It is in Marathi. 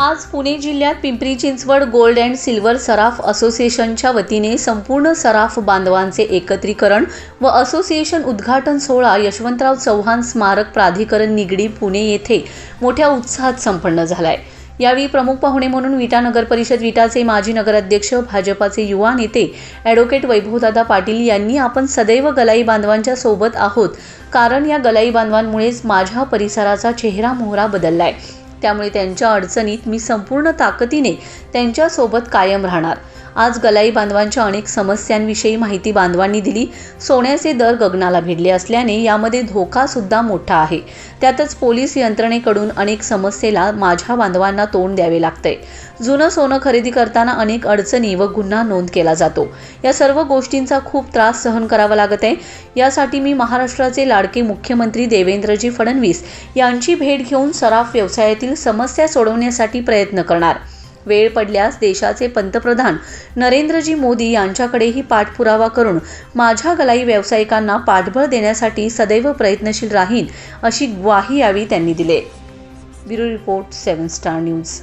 आज पुणे जिल्ह्यात Pimpri Chinchwad gold and silver सराफ असोसिएशनच्या वतीने संपूर्ण सराफ बांधवांचे एकत्रीकरण व असोसिएशन उद्घाटन सोहळा यशवंतराव चव्हाण स्मारक प्राधिकरण निगडी पुणे येथे मोठ्या उत्साहात संपन्न झालाय. यावेळी प्रमुख पाहुणे म्हणून विटा नगर परिषद विटाचे माजी नगराध्यक्ष भाजपाचे युवा नेते ॲडव्होकेट वैभवदादा पाटील यांनी आपण सदैव गलाई बांधवांच्या सोबत आहोत. कारण या गलाई बांधवांमुळेच माझ्या परिसराचा चेहरा मोहरा बदललाय. त्यामुळे त्यांच्या अडचणीत मी संपूर्ण ताकदीने त्यांच्यासोबत कायम राहणार. आज गलाई बांधवांच्या अनेक समस्यांविषयी माहिती बांधवांनी दिली. सोन्याचे दर गगनाला भिडले असल्याने यामध्ये धोका सुद्धा मोठा आहे. त्यातच पोलीस यंत्रणेकडून अनेक समस्येला माझ्या बांधवांना तोंड द्यावे लागते जुनं सोनं खरेदी करताना अनेक अडचणी व गुन्हा नोंद केला जातो. या सर्व गोष्टींचा खूप त्रास सहन करावा लागत आहे यासाठी मी महाराष्ट्राचे लाडके मुख्यमंत्री देवेंद्रजी फडणवीस यांची भेट घेऊन सराफ व्यवसायातील समस्या सोडवण्यासाठी प्रयत्न करणार. वेळ पडल्यास देशाचे पंतप्रधान नरेंद्रजी मोदी यांच्याकडेही पाठपुरावा करून माझ्या गलाई व्यावसायिकांना पाठबळ देण्यासाठी सदैव प्रयत्नशील राहीन अशी ग्वाही यावेळी त्यांनी दिली. Bureau report seven star news.